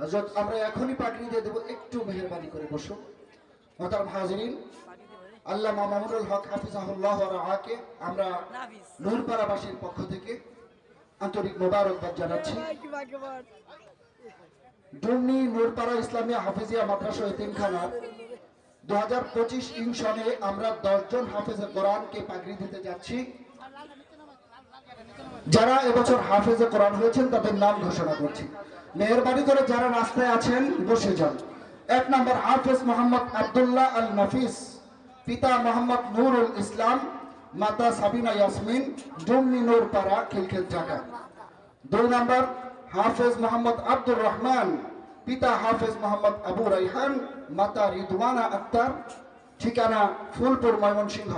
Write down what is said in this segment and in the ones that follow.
হযরত আমরা এখনই পাগড়ি দিয়ে দেবো একটু মেহেরবানি করে বসো। মোহতারাম হাজিরিন আল্লাহ মামুনুল হক হাফিজাহুল্লাহ ওয়া আমরা নূরপাড়াবাসীর পক্ষ থেকে আন্তরিক মোবারকবাদ জানাচ্ছি। ডুমনি নূরপাড়া ইসলামিয়া হাফিজিয়া মাদ্রাসা এতিমখানার দু হাজার পঁচিশ ইং সনে আমরা দশজন হাফেজে কোরআনকে পাগড়ি দিতে যাচ্ছি। যারা এবছর হাফেজে কোরআন হয়েছেন, তাদের নাম ঘোষণা করছি। মেহরবানি করে যারা রাস্তায় আছেন, বসে যান। এক নম্বর, হাফেজ মোহাম্মদ আব্দুল্লাহ আল নফিস, পিতা মোহাম্মদ নুরুল ইসলাম, মাতা সাবিনা ইয়াসমিন, ডুমনি নূরপাড়া, খিলখিল ঢাকা দুই নম্বর, হাফেজ মোহাম্মদ আব্দুর রহমান, পিতা হাফেজ মোহাম্মদ আবু রাইহান, মাতা রিদওয়ানা আক্তার, ঠিকানা ফুলপুর ময়মনসিংহ।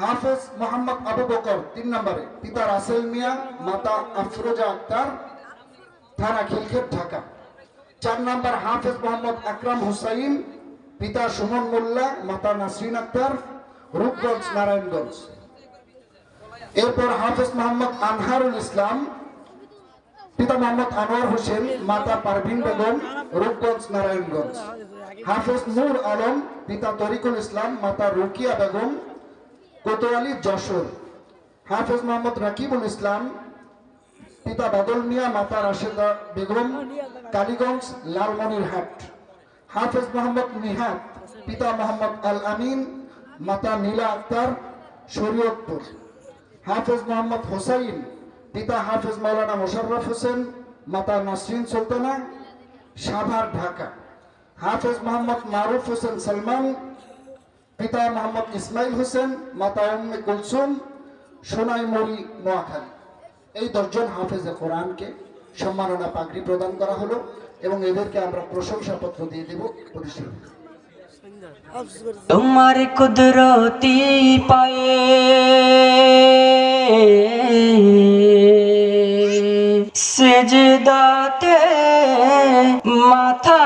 হাফেজ মোহাম্মদ আবু বকর, তিন নম্বরে। পিতা রাসেল মিয়া, মাতা আফরোজা আক্তার, থানা খিলক্ষেত, ঢাকা। চার নম্বর, হাফেজ মোহাম্মদ আকরাম হুসাইন, পিতা সুমন মোল্লা, মাতা নাসরিন আক্তার, রূপগঞ্জ নারায়ণগঞ্জ এরপর হাফেজ মোহাম্মদ আনহারুল ইসলাম, পিতা মোহাম্মদ আনোয়ার হোসেন, মাতা পারভিন বেগম, রূপগঞ্জ নারায়ণগঞ্জ হাফেজ নূর আলম, পিতা তরিকুল ইসলাম, মাতা রুকিয়া বেগম কোতোয়ালি যশোর? হাফেজ মোহাম্মদ রাকিবুল ইসলাম, পিতা বাদল মিয়া, মাতা রাশেদা বেগম, কালীগঞ্জ লালমনিরহাট হাফেজ মোহাম্মদ নিহাত পিতা মোহাম্মদ আল আমিন, মাতা নীলা আক্তার, শরীয়তপুর। হাফেজ মোহাম্মদ হোসাইন, পিতা হাফেজ মাওলানা মোশাররফ হোসেন, মাতা নাসরিন সুলতানা, সাভার, ঢাকা। হাফেজ মোহাম্মদ মারুফ হোসেন সালমান পিতা মোহাম্মদ ইসমাইল হোসেন, মাতা উম্মে কুলসুম সোনাইমুড়ি নোয়াখালী। এই দশজন হাফেজে কোরআনকে সম্মাননা পাগড়ি প্রদান করা হলো এবং এদেরকে আমরা প্রশংসাপত্র দিয়ে দেব পরিষদ তোমার কুদরতি পায়ে সেজদাতে মাথা